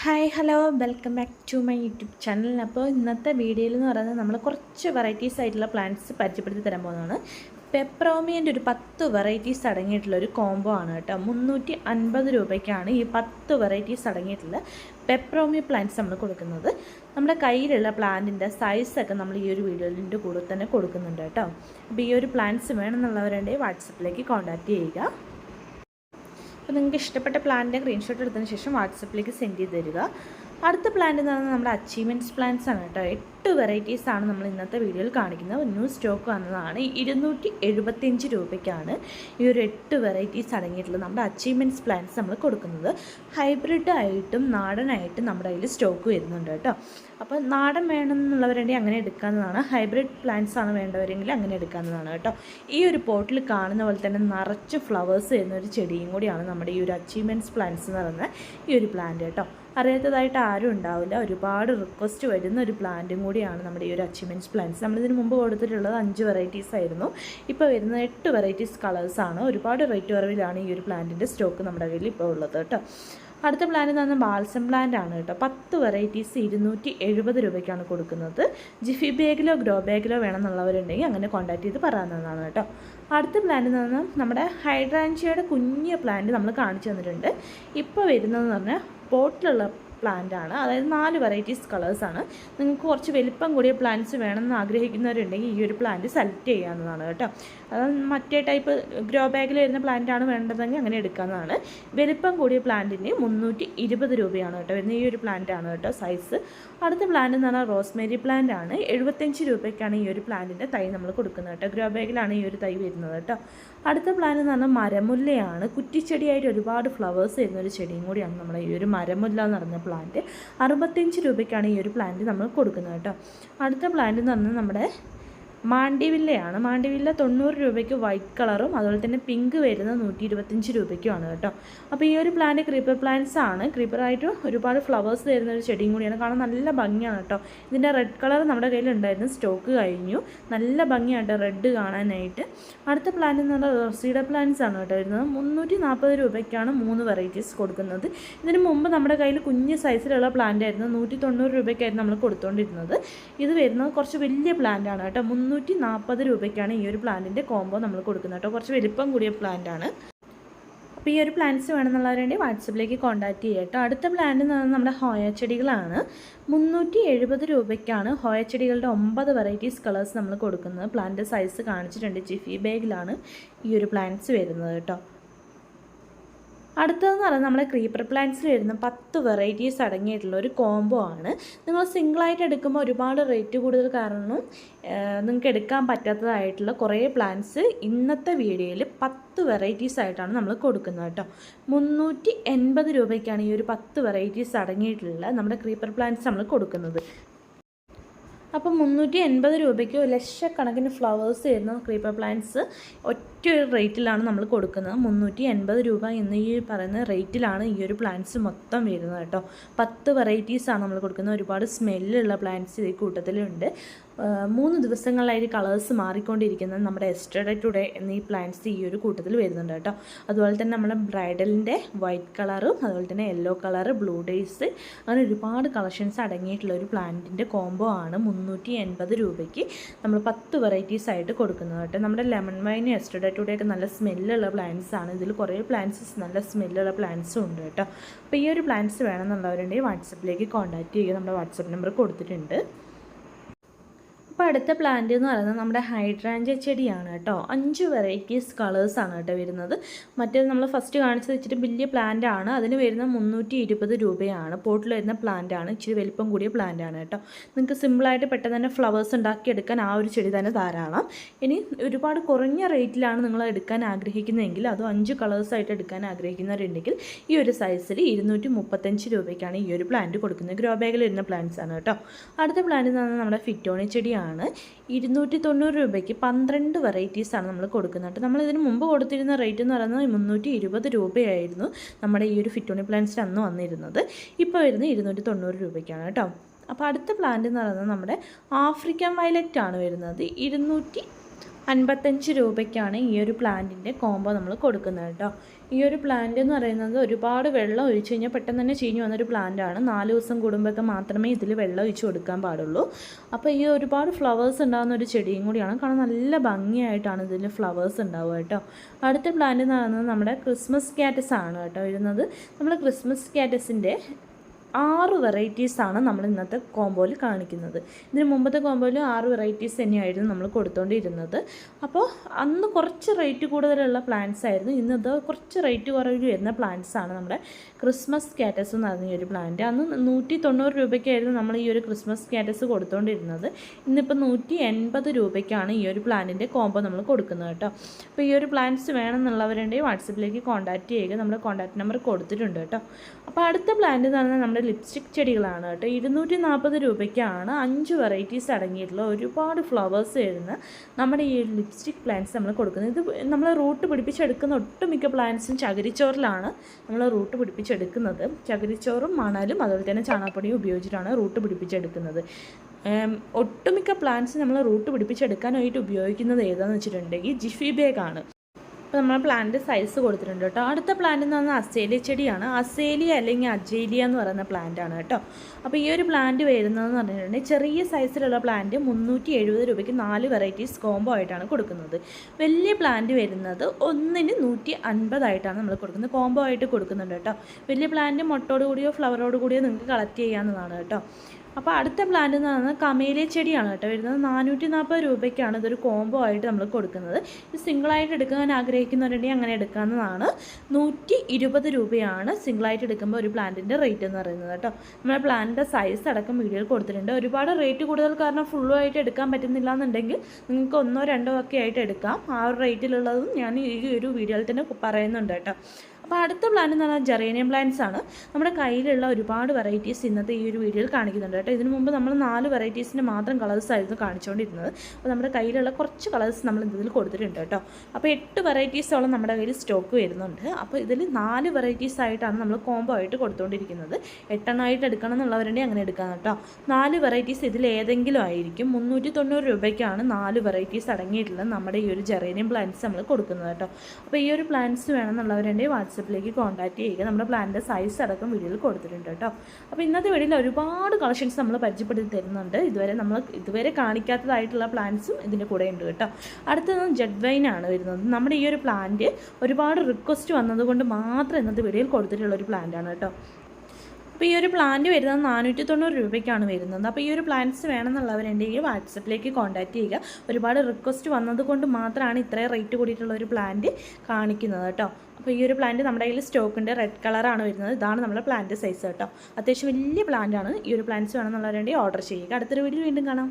Hi hello. Welcome back to my YouTube channel. അപ്പോൾ ഇന്നത്തെ വീഡിയോയിൽ എന്ന് പറയുന്നത് നമ്മൾ കുറച്ച് വെറൈറ്റീസ് ആയിട്ടുള്ള പ്ലാന്റ്സ് പരിചയപ്പെടുത്തി തരാൻ പോകുന്നതാണ്. പെപ്രോമിയന്റെ ഒരു പത്ത് വെറൈറ്റീസ് അടങ്ങിയിട്ടുള്ള ഒരു കോംബോ ആണ് കേട്ടോ. മുന്നൂറ്റി അൻപത് രൂപയ്ക്കാണ് ഈ പത്ത് വെറൈറ്റീസ് അടങ്ങിയിട്ടുള്ള പെപ്രോമിയ പ്ലാന്റ്സ് നമ്മൾ കൊടുക്കുന്നത്. നമ്മുടെ കയ്യിലുള്ള പ്ലാന്റിന്റെ സൈസൊക്കെ നമ്മൾ ഈ ഒരു വീഡിയോയിന്റെ കൂടെ തന്നെ കൊടുക്കുന്നുണ്ട് കേട്ടോ. അപ്പോൾ ഈ ഒരു പ്ലാന്റ്സ് വേണമെന്നുള്ളവരുണ്ടെങ്കിൽ വാട്സപ്പിലേക്ക് കോൺടാക്റ്റ് ചെയ്യുക. അപ്പോൾ നിങ്ങൾക്ക് ഇഷ്ടപ്പെട്ട പ്ലാനിന്റെ സ്ക്രീൻഷോട്ട് എടുത്തതിന് ശേഷം വാട്സപ്പിലേക്ക് സെൻഡ് ചെയ്ത് തരിക. അടുത്ത പ്ലാന്റ് എന്ന് പറയുന്നത് നമ്മുടെ അച്ചീവ്മെന്റ്സ് പ്ലാന്റ്സ് ആണ് കേട്ടോ. എട്ട് വെറൈറ്റീസ് ആണ് നമ്മൾ ഇന്നത്തെ വീഡിയോയിൽ കാണിക്കുന്നത്. ന്യൂ സ്റ്റോക്ക് വന്നതാണ്. ഇരുന്നൂറ്റി എഴുപത്തിയഞ്ച് രൂപയ്ക്കാണ് ഈ ഒരു എട്ട് വെറൈറ്റീസ് അടങ്ങിയിട്ടുള്ള നമ്മുടെ അച്ചീവ്മെന്റ്സ് പ്ലാന്റ്സ് നമ്മൾ കൊടുക്കുന്നത്. ഹൈബ്രിഡ് ആയിട്ടും നാടനായിട്ടും നമ്മുടെ കയ്യിൽ സ്റ്റോക്ക് വരുന്നുണ്ട് കേട്ടോ. അപ്പോൾ നാടൻ വേണമെന്നുള്ളവരുണ്ടെങ്കിൽ അങ്ങനെ എടുക്കാവുന്നതാണ്. ഹൈബ്രിഡ് പ്ലാന്റ്സ് ആണ് വേണ്ടവരെങ്കിൽ അങ്ങനെ എടുക്കാവുന്നതാണ് കേട്ടോ. ഈ ഒരു പോട്ടിൽ കാണുന്ന പോലെ തന്നെ നിറച്ച് ഫ്ലവേഴ്സ് വരുന്ന ഒരു ചെടിയും കൂടിയാണ് നമ്മുടെ ഈ ഒരു അച്ചീവ്മെന്റ്സ് പ്ലാന്റ്സ് എന്ന് പറയുന്ന ഈ ഒരു പ്ലാന്റ് കേട്ടോ. അറിയാത്തതായിട്ട് ആരും ഉണ്ടാവില്ല. ഒരുപാട് റിക്വസ്റ്റ് വരുന്ന ഒരു പ്ലാന്റും കൂടിയാണ് നമ്മുടെ ഈ ഒരു അച്ചീവ്മെന്റ്സ് പ്ലാന്റ്സ് നമ്മളിതിന് മുമ്പ് കൊടുത്തിട്ടുള്ളത് അഞ്ച് വെറൈറ്റീസ് ആയിരുന്നു. ഇപ്പോൾ വരുന്ന എട്ട് വെറൈറ്റീസ് കളേഴ്സാണ് ഒരുപാട് റേറ്റ് കുറവിലാണ് ഈ ഒരു പ്ലാന്റിന്റെ സ്റ്റോക്ക് നമ്മുടെ കയ്യിൽ ഇപ്പോൾ ഉള്ളത് കേട്ടോ. അടുത്ത പ്ലാൻ എന്ന് പറഞ്ഞാൽ ബാൽസം പ്ലാന്റ് ആണ് കേട്ടോ. പത്ത് വെറൈറ്റീസ് ഇരുന്നൂറ്റി എഴുപത് രൂപയ്ക്കാണ് കൊടുക്കുന്നത്. ജിഫി ബാഗിലോ ഗ്രോ ബാഗിലോ വേണമെന്നുള്ളവരുണ്ടെങ്കിൽ അങ്ങനെ കോൺടാക്ട് ചെയ്ത് പറയാവുന്നതാണ് കേട്ടോ. അടുത്ത പ്ലാന്റ് എന്ന് പറഞ്ഞാൽ നമ്മുടെ ഹൈഡ്രാൻഷ്യയുടെ കുഞ്ഞ് പ്ലാന്റ് നമ്മൾ കാണിച്ചു തന്നിട്ടുണ്ട്. ഇപ്പോൾ വരുന്നതെന്ന് പറഞ്ഞാൽ പോട്ടിലുള്ള പ്ലാന്റ് ആണ്. അതായത് നാല് വെറൈറ്റീസ് കളേഴ്സാണ് നിങ്ങൾക്ക് കുറച്ച് വലിപ്പം കൂടിയ പ്ലാന്റ്സ് വേണമെന്ന് ആഗ്രഹിക്കുന്നവരുണ്ടെങ്കിൽ ഈ ഒരു പ്ലാന്റ് സെലക്ട് ചെയ്യാവുന്നതാണ് കേട്ടോ. അത് മറ്റേ ടൈപ്പ് ഗ്രോ ബാഗിൽ വരുന്ന പ്ലാന്റ് ആണ് വേണ്ടതെങ്കിൽ അങ്ങനെ എടുക്കാവുന്നതാണ്. വലിപ്പം കൂടിയ പ്ലാന്റിന് മുന്നൂറ്റി ഇരുപത് രൂപയാണ് കേട്ടോ വരുന്ന ഈ ഒരു പ്ലാന്റ് ആണ് കേട്ടോ സൈസ് അടുത്ത പ്ലാന്റ് എന്ന് പറഞ്ഞാൽ റോസ്മേരി പ്ലാന്റ് ആണ്. എഴുപത്തഞ്ച് രൂപയ്ക്കാണ് ഈ ഒരു പ്ലാന്റിന്റെ തൈ നമ്മൾ കൊടുക്കുന്നത് കേട്ടോ. ഗ്രോ ബാഗിലാണ് ഈ ഒരു തൈ വരുന്നത് കേട്ടോ. അടുത്ത പ്ലാന്റ് എന്ന് പറഞ്ഞാൽ മരമുല്ലയാണ്. കുറ്റിച്ചെടിയായിട്ട് ഒരുപാട് ഫ്ലവേഴ്സ് വരുന്ന ഒരു ചെടിയും കൂടിയാണ് നമ്മുടെ ഈ ഒരു മരമുല്ല എന്ന് പറഞ്ഞ പ്ലാന്റ് അറുപത്തഞ്ച് രൂപയ്ക്കാണ് ഈ ഒരു പ്ലാന്റ് നമ്മൾ കൊടുക്കുന്നത് കേട്ടോ. അടുത്ത പ്ലാന്റ് എന്ന് പറഞ്ഞാൽ നമ്മുടെ മാണ്ടിവില്ലയാണ് മാണ്ടിവില്ല തൊണ്ണൂറ് രൂപയ്ക്ക് വൈറ്റ് കളറും അതുപോലെ തന്നെ പിങ്ക് വരുന്നത് നൂറ്റി ഇരുപത്തഞ്ച് രൂപയ്ക്കുമാണ് കേട്ടോ. അപ്പോൾ ഈ ഒരു പ്ലാന്റ് ക്രീപ്പർ പ്ലാന്റ്സ് ആണ്. ക്രീപ്പറായിട്ട് ഒരുപാട് ഫ്ലവേഴ്സ് തരുന്ന ഒരു ചെടിയും കൂടിയാണ്. കാണാൻ നല്ല ഭംഗിയാണ് കേട്ടോ. ഇതിന്റെ റെഡ് കളർ നമ്മുടെ കയ്യിൽ ഉണ്ടായിരുന്നു. സ്റ്റോക്ക് കഴിഞ്ഞു. നല്ല ഭംഗിയാണ് റെഡ് കാണാനായിട്ട്. അടുത്ത പ്ലാന്റ് എന്ന് പറഞ്ഞാൽ റോസീഡ പ്ലാന്റ്സ് ആണ് കേട്ടോ വരുന്നത്. മുന്നൂറ്റി നാൽപ്പത് രൂപയ്ക്കാണ് മൂന്ന് വെറൈറ്റീസ് കൊടുക്കുന്നത്. ഇതിന് മുമ്പ് നമ്മുടെ കയ്യിൽ കുഞ്ഞ് സൈസിലുള്ള പ്ലാന്റ് ആയിരുന്നു. നൂറ്റി തൊണ്ണൂറ് രൂപയ്ക്കായിരുന്നു നമ്മൾ കൊടുത്തുകൊണ്ടിരുന്നത് ഇത് വരുന്നത് കുറച്ച് വലിയ പ്ലാന്റ് ആണ് കേട്ടോ. മുന്നൂറ്റി നാൽപ്പത് രൂപയ്ക്കാണ് ഈ ഒരു പ്ലാന്റിന്റെ കോംബോ നമ്മൾ കൊടുക്കുന്നത് കേട്ടോ. കുറച്ച് വലിപ്പം കൂടിയ പ്ലാന്റ് ആണ്. അപ്പോൾ ഈ ഒരു പ്ലാന്റ്സ് വേണമെന്നുള്ളവരുണ്ടെങ്കിൽ വാട്സപ്പിലേക്ക് കോൺടാക്ട് ചെയ്യുക കേട്ടോ. അടുത്ത പ്ലാന്റ് എന്ന് പറയുന്നത് നമ്മുടെ ഹോയ ചെടികളാണ്. മുന്നൂറ്റി എഴുപത് രൂപയ്ക്കാണ് ഹോയ ചെടികളുടെ ഒമ്പത് വെറൈറ്റീസ് കളേഴ്സ് നമ്മൾ കൊടുക്കുന്നത്. പ്ലാന്റ് സൈസ് കാണിച്ചിട്ടുണ്ട് ജിഫി ബാഗിലാണ് ഈ ഒരു പ്ലാന്റ്സ് വരുന്നത് കേട്ടോ. അടുത്തതെന്ന് പറയുന്നത് നമ്മുടെ ക്രീപ്പർ പ്ലാന്റ്സിൽ വരുന്ന പത്ത് വെറൈറ്റീസ് അടങ്ങിയിട്ടുള്ള ഒരു കോംബോ ആണ്. നിങ്ങൾ സിംഗിളായിട്ട് എടുക്കുമ്പോൾ ഒരുപാട് റേറ്റ് കൂടുതൽ കാരണം നിങ്ങൾക്ക് എടുക്കാൻ പറ്റാത്തതായിട്ടുള്ള കുറേ പ്ലാന്റ്സ് ഇന്നത്തെ വീഡിയോയിൽ പത്ത് വെറൈറ്റീസ് ആയിട്ടാണ് നമ്മൾ കൊടുക്കുന്നത് കേട്ടോ. മുന്നൂറ്റി രൂപയ്ക്കാണ് ഈ ഒരു പത്ത് വെറൈറ്റീസ് അടങ്ങിയിട്ടുള്ള നമ്മുടെ ക്രീപ്പർ പ്ലാന്റ്സ് നമ്മൾ കൊടുക്കുന്നത്. അപ്പോൾ മുന്നൂറ്റി എൺപത് രൂപയ്ക്ക് ലക്ഷക്കണക്കിന് ഫ്ലവേഴ്സ് വരുന്ന ക്രീപ്പർ പ്ലാന്റ്സ് ഒറ്റ ഒരു റേറ്റിലാണ് നമ്മൾ കൊടുക്കുന്നത്. മുന്നൂറ്റി എൺപത് രൂപ എന്ന ഈ പറയുന്ന റേറ്റിലാണ് ഈ ഒരു പ്ലാന്റ്സ് മൊത്തം വരുന്നത് കേട്ടോ. പത്ത് വെറൈറ്റീസാണ് നമ്മൾ കൊടുക്കുന്നത്. ഒരുപാട് സ്മെല്ലുള്ള പ്ലാന്റ്സ് ഈ കൂട്ടത്തിലുണ്ട്. മൂന്ന് ദിവസങ്ങളിലായിട്ട് കളേഴ്സ് മാറിക്കൊണ്ടിരിക്കുന്നത് നമ്മുടെ എസ്റ്റർഡേ ടുഡേ എന്നീ പ്ലാന്റ്സ് ഈ ഒരു കൂട്ടത്തിൽ വരുന്നുണ്ട് കേട്ടോ. അതുപോലെ തന്നെ നമ്മുടെ ബ്രൈഡലിന്റെ വൈറ്റ് കളറും അതുപോലെ തന്നെ യെല്ലോ കളറ് ബ്ലൂ ഡേയ്സ് അങ്ങനെ ഒരുപാട് കളക്ഷൻസ് അടങ്ങിയിട്ടുള്ള ഒരു പ്ലാന്റിന്റെ കോംബോ ആണ് മുന്നൂറ്റി എൺപത് രൂപയ്ക്ക് നമ്മൾ പത്ത് വെറൈറ്റീസ് ആയിട്ട് കൊടുക്കുന്നത് കേട്ടോ. നമ്മുടെ ലെമൺ വൈൻ എസ്റ്റർഡേ ടുഡേ ഒക്കെ നല്ല സ്മെല്ലുള്ള പ്ലാന്റ്സ് ആണ്. ഇതിൽ കുറേ പ്ലാന്റ്സ് നല്ല സ്മെല്ലുള്ള പ്ലാന്റ്സും ഉണ്ട് കേട്ടോ. അപ്പോൾ ഈ ഒരു പ്ലാന്റ്സ് വേണമെന്നുള്ളവരുണ്ടെങ്കിൽ വാട്സപ്പിലേക്ക് കോൺടാക്റ്റ് ചെയ്യുക. നമ്മുടെ വാട്സപ്പ് നമ്പർ കൊടുത്തിട്ടുണ്ട്. അപ്പോൾ അടുത്ത പ്ലാന്റ് എന്ന് പറയുന്നത് നമ്മുടെ ഹൈഡ്രാഞ്ച ചെടിയാണ് കേട്ടോ. അഞ്ച് വെറൈറ്റീസ് കളേഴ്സാണ് കേട്ടോ വരുന്നത്. മറ്റേത് നമ്മൾ ഫസ്റ്റ് കാണിച്ചത് ഇച്ചിരി വലിയ പ്ലാന്റ് ആണ്. അതിന് വരുന്ന മുന്നൂറ്റി ഇരുപത് രൂപയാണ്. പോട്ടിൽ വരുന്ന പ്ലാന്റ് ആണ്. ഇച്ചിരി വലിപ്പം കൂടിയ പ്ലാന്റ് ആണ് കേട്ടോ. നിങ്ങൾക്ക് സിമ്പിളായിട്ട് പെട്ടെന്ന് തന്നെ ഫ്ലവേഴ്സ് ഉണ്ടാക്കിയെടുക്കാൻ ആ ഒരു ചെടി തന്നെ ധാരാളം. ഇനി ഒരുപാട് കുറഞ്ഞ റേറ്റിലാണ് നിങ്ങൾ എടുക്കാൻ ആഗ്രഹിക്കുന്നതെങ്കിൽ അതും അഞ്ച് കളേഴ്സായിട്ട് എടുക്കാൻ ആഗ്രഹിക്കുന്നവരുണ്ടെങ്കിൽ ഈ ഒരു സൈസിൽ ഇരുന്നൂറ്റി മുപ്പത്തഞ്ച് രൂപയ്ക്കാണ് ഈ ഒരു പ്ലാന്റ് കൊടുക്കുന്നത്. ഗ്രോ ബാഗിൽ വരുന്ന പ്ലാന്റ്സ് ആണ് കേട്ടോ. അടുത്ത പ്ലാന്റ് എന്ന് പറഞ്ഞാൽ നമ്മുടെ ഫിറ്റോണി ചെടിയാണ്. ആണ്. ഇരുന്നൂറ്റി തൊണ്ണൂറ് രൂപയ്ക്ക് പന്ത്രണ്ട് വെറൈറ്റീസാണ് നമ്മൾ കൊടുക്കുന്നത്. നമ്മൾ ഇതിന് മുമ്പ് കൊടുത്തിരുന്ന റേറ്റ് എന്ന് പറയുന്നത് മുന്നൂറ്റി ഇരുപത് രൂപയായിരുന്നു നമ്മുടെ ഈ ഒരു ഫിറ്റോണി പ്ലാന്റ്സിന് അന്ന് വന്നിരുന്നത്. ഇപ്പോൾ വരുന്നത് ഇരുന്നൂറ്റി തൊണ്ണൂറ് രൂപയ്ക്കാണ് കേട്ടോ. അപ്പോൾ അടുത്ത പ്ലാന്റ് എന്ന് പറയുന്നത് നമ്മുടെ ആഫ്രിക്കൻ വയലറ്റ് ആണ് വരുന്നത്. ഇരുന്നൂറ്റി അൻപത്തഞ്ച് രൂപയ്ക്കാണ് ഈ ഒരു പ്ലാന്റിന്റെ കോംബോ നമ്മൾ കൊടുക്കുന്നത് കേട്ടോ. ഈ ഒരു പ്ലാന്റ് എന്ന് പറയുന്നത് ഒരുപാട് വെള്ളം ഒഴിച്ചു കഴിഞ്ഞാൽ പെട്ടെന്ന് തന്നെ ചീഞ്ഞു വന്നൊരു പ്ലാന്റാണ് നാല് ദിവസം കൂടുമ്പോഴൊക്കെ മാത്രമേ ഇതിൽ വെള്ളം ഒഴിച്ചു കൊടുക്കാൻ പാടുള്ളൂ. അപ്പോൾ ഈ ഒരുപാട് ഫ്ലവേഴ്സ് ഉണ്ടാകുന്ന ഒരു ചെടിയും കൂടിയാണ്. കാരണം നല്ല ഭംഗിയായിട്ടാണ് ഇതിൽ ഫ്ലവേഴ്സ് ഉണ്ടാവുക കേട്ടോ. അടുത്ത പ്ലാന്റ് എന്ന് പറയുന്നത് നമ്മുടെ ക്രിസ്മസ് കാറ്റസ് ആണ് കേട്ടോ വരുന്നത്. നമ്മൾ ക്രിസ്മസ് കാറ്റസിന്റെ ആറ് വെറൈറ്റീസാണ് നമ്മൾ ഇന്നത്തെ കോമ്പോയിൽ കാണിക്കുന്നത്. ഇതിന് മുമ്പത്തെ കോമ്പോയിൽ ആറ് വെറൈറ്റീസ് തന്നെയായിരുന്നു നമ്മൾ കൊടുത്തുകൊണ്ടിരുന്നത് അപ്പോൾ അന്ന് കുറച്ച് റേറ്റ് കൂടുതലുള്ള പ്ലാന്റ്സ് ആയിരുന്നു. ഇന്നത് കുറച്ച് റേറ്റ് കുറവ് വരുന്ന പ്ലാന്റ്സ് ആണ് നമ്മുടെ ക്രിസ്മസ് കാറ്റസ് എന്ന് പറഞ്ഞ ഒരു പ്ലാന്റ് അന്ന് നൂറ്റി തൊണ്ണൂറ് രൂപയ്ക്കായിരുന്നു നമ്മൾ ഈ ഒരു ക്രിസ്മസ് കാറ്റസ് കൊടുത്തുകൊണ്ടിരുന്നത് ഇന്നിപ്പോൾ നൂറ്റി എൺപത് രൂപയ്ക്കാണ് ഈ ഒരു പ്ലാന്റിന്റെ കോമ്പോ നമ്മൾ കൊടുക്കുന്നത് കേട്ടോ. അപ്പോൾ ഈ ഒരു പ്ലാന്റ്സ് വേണമെന്നുള്ളവരുണ്ടെങ്കിൽ വാട്സപ്പിലേക്ക് കോൺടാക്റ്റ് ചെയ്യുക. നമ്മുടെ കോൺടാക്റ്റ് നമ്പർ കൊടുത്തിട്ടുണ്ട് കേട്ടോ. അപ്പോൾ അടുത്ത പ്ലാന്റ് എന്ന് പറഞ്ഞാൽ നമ്മുടെ ലിപ്സ്റ്റിക് ചെടികളാണ് കേട്ടോ. ഇരുന്നൂറ്റി നാൽപ്പത് രൂപയ്ക്കാണ് അഞ്ച് വെറൈറ്റീസ് അടങ്ങിയിട്ടുള്ള ഒരുപാട് ഫ്ലവേഴ്സ് വരുന്ന നമ്മുടെ ഈ ലിപ്സ്റ്റിക് പ്ലാന്റ്സ് നമ്മൾ കൊടുക്കുന്നത്. ഇത് നമ്മൾ റൂട്ട് പിടിപ്പിച്ചെടുക്കുന്ന ഒട്ടുമിക്ക പ്ലാന്റ്സും ചകിരിച്ചോറിലാണ് നമ്മൾ റൂട്ട് പിടിപ്പിച്ചെടുക്കുന്നത്. ചകിരിച്ചോറും മണലും അതുപോലെ തന്നെ ചാണകപ്പൊടിയും ഉപയോഗിച്ചിട്ടാണ് റൂട്ട് പിടിപ്പിച്ചെടുക്കുന്നത്. ഒട്ടുമിക്ക പ്ലാന്റ്സ് നമ്മൾ റൂട്ട് പിടിപ്പിച്ചെടുക്കാനായിട്ട് ഉപയോഗിക്കുന്നത് ഏതാണെന്ന് വെച്ചിട്ടുണ്ടെങ്കിൽ ജിഫി ബാഗാണ് അപ്പോൾ നമ്മൾ പ്ലാന്റ് സൈസ് കൊടുത്തിട്ടുണ്ട് കേട്ടോ. അടുത്ത പ്ലാന്റ് എന്ന് പറഞ്ഞാൽ അസേലിയ ചെടിയാണ്. അസേലിയ അല്ലെങ്കിൽ അജേലിയ എന്ന് പറയുന്ന പ്ലാന്റ് ആണ് കേട്ടോ. അപ്പോൾ ഈ ഒരു പ്ലാന്റ് വരുന്നതെന്ന് പറഞ്ഞിട്ടുണ്ടെങ്കിൽ ചെറിയ സൈസിലുള്ള പ്ലാന്റ് മുന്നൂറ്റി എഴുപത് രൂപയ്ക്ക് നാല് വെറൈറ്റീസ് കോംബോ ആയിട്ടാണ് കൊടുക്കുന്നത്. വലിയ പ്ലാന്റ് വരുന്നത് ഒന്നിന് നൂറ്റി അൻപതായിട്ടാണ് നമ്മൾ കൊടുക്കുന്നത്. കോംബോ ആയിട്ട് കൊടുക്കുന്നുണ്ട് കേട്ടോ. വലിയ പ്ലാന്റ് മുട്ടോട് കൂടിയോ ഫ്ലവറോട് കൂടിയോ നിങ്ങൾക്ക് കളക്ട് ചെയ്യാവുന്നതാണ് കേട്ടോ. അപ്പോൾ അടുത്ത പ്ലാന്റ് എന്ന് പറയുന്നത് കമേലിയ ചെടിയാണ് കേട്ടോ വരുന്നത്. നാനൂറ്റി നാൽപ്പത് രൂപയ്ക്കാണ് ഇതൊരു കോംബോ ആയിട്ട് നമ്മൾ കൊടുക്കുന്നത്. ഇത് സിംഗിളായിട്ട് എടുക്കാൻ ആഗ്രഹിക്കുന്നവരുണ്ടെങ്കിൽ അങ്ങനെ എടുക്കാവുന്നതാണ്. നൂറ്റി ഇരുപത് രൂപയാണ് സിംഗിളായിട്ട് എടുക്കുമ്പോൾ ഒരു പ്ലാന്റിന്റെ റേറ്റ് എന്ന് പറയുന്നത് കേട്ടോ. നമ്മുടെ പ്ലാന്റിന്റെ സൈസ് അടക്കം വീഡിയോയിൽ കൊടുത്തിട്ടുണ്ട്. ഒരുപാട് റേറ്റ് കൂടുതൽ കാരണം ഫുള്ളുമായിട്ട് എടുക്കാൻ പറ്റുന്നില്ല എന്നുണ്ടെങ്കിൽ നിങ്ങൾക്ക് ഒന്നോ രണ്ടോ ഒക്കെ ആയിട്ട് എടുക്കാം. ആ ഒരു റേറ്റിലുള്ളതും ഞാൻ ഈ ഒരു വീഡിയോയിൽ തന്നെ പറയുന്നുണ്ട് കേട്ടോ. അപ്പോൾ അടുത്ത പ്ലാൻ എന്ന് പറഞ്ഞാൽ ജെറേനിയം പ്ലാന്റ്സ് ആണ്. നമ്മുടെ കയ്യിലുള്ള ഒരുപാട് വെറൈറ്റീസ് ഇന്നത്തെ ഈ ഒരു വീഡിയോയിൽ കാണിക്കുന്നുണ്ട് കേട്ടോ. ഇതിനു മുമ്പ് നമ്മൾ നാല് വെറൈറ്റീസിന്റെ മാത്രം കളേഴ്സ് ആയിരുന്നു കാണിച്ചുകൊണ്ടിരുന്നത് അപ്പോൾ നമ്മുടെ കയ്യിലുള്ള കുറച്ച് കളേഴ്സ് നമ്മൾ ഇതിൽ കൊടുത്തിട്ടുണ്ട് കേട്ടോ. അപ്പോൾ എട്ട് വെറൈറ്റീസോളം നമ്മുടെ കയ്യിൽ സ്റ്റോക്ക് വരുന്നുണ്ട്. അപ്പോൾ ഇതിൽ നാല് വെറൈറ്റീസ് ആയിട്ടാണ് നമ്മൾ കോംബോ ആയിട്ട് കൊടുത്തുകൊണ്ടിരിക്കുന്നത് എട്ടെണ്ണമായിട്ട് എടുക്കണം എന്നുള്ളവരുണ്ടെങ്കിൽ അങ്ങനെ എടുക്കാം കേട്ടോ. നാല് വെറൈറ്റീസ് ഇതിൽ ഏതെങ്കിലും ആയിരിക്കും. മുന്നൂറ്റി തൊണ്ണൂറ് രൂപയ്ക്കാണ് നാല് വെറൈറ്റീസ് അടങ്ങിയിട്ടുള്ളത് നമ്മുടെ ഈ ഒരു ജെറേനിയം പ്ലാന്റ്സ് നമ്മൾ കൊടുക്കുന്നത് കേട്ടോ. അപ്പോൾ ഈ ഒരു പ്ലാന്റ്സ് വേണമെന്നുള്ളവരുണ്ടെങ്കിൽ വാട്സപ്പിലേക്ക് കോൺടാക്ട് ചെയ്യുക. നമ്മുടെ പ്ലാനിന്റെ സൈസ് അടക്കം വീഡിയോയിൽ കൊടുത്തിട്ടുണ്ട് കേട്ടോ. അപ്പോൾ ഇന്നത്തെ വീഡിയോയിൽ ഒരുപാട് കളക്ഷൻസ് നമ്മൾ പരിചയപ്പെടുത്തി തരുന്നുണ്ട്. ഇതുവരെ നമ്മൾ ഇതുവരെ കാണിക്കാത്തതായിട്ടുള്ള പ്ലാന്റ്സും ഇതിന്റെ കൂടെ ഉണ്ട് കേട്ടോ. അടുത്തത് ജെഡ് വൈൻ ആണ് വരുന്നത്. നമ്മുടെ ഈ ഒരു പ്ലാന്റ് ഒരുപാട് റിക്വസ്റ്റ് വന്നതുകൊണ്ട് മാത്രം ഇന്നത്തെ വീഡിയോയിൽ കൊടുത്തിട്ടുള്ള ഒരു പ്ലാന്റാണ് കേട്ടോ. അപ്പോൾ ഈ ഒരു പ്ലാന്റ് വരുന്നത് നാനൂറ്റി തൊണ്ണൂറ് രൂപയ്ക്കാണ് വരുന്നത്. അപ്പോൾ ഈ ഒരു പ്ലാന്റ്സ് വേണമെന്നുള്ളവരുണ്ടെങ്കിൽ വാട്സപ്പിലേക്ക് കോൺടാക്റ്റ് ചെയ്യുക. ഒരുപാട് റിക്വസ്റ്റ് വന്നതുകൊണ്ട് മാത്രമാണ് ഇത്രയും റേറ്റ് കൂടിയിട്ടുള്ള ഒരു പ്ലാന്റ് കാണിക്കുന്നത് കേട്ടോ. അപ്പോൾ ഈ ഒരു പ്ലാന്റ് നമ്മുടെ കയ്യിൽ സ്റ്റോക്കിന്റെ റെഡ് കളറാണ് വരുന്നത്. ഇതാണ് നമ്മുടെ പ്ലാന്റ് സൈസ് കേട്ടോ. അത്യാവശ്യം വലിയ പ്ലാന്റാണ് ഈ ഒരു പ്ലാന്റ്സ് വേണമെന്നുള്ളവരുണ്ടെങ്കിൽ ഓർഡർ ചെയ്യുക. അടുത്തൊരു വീഡിയോ വീണ്ടും കാണാം.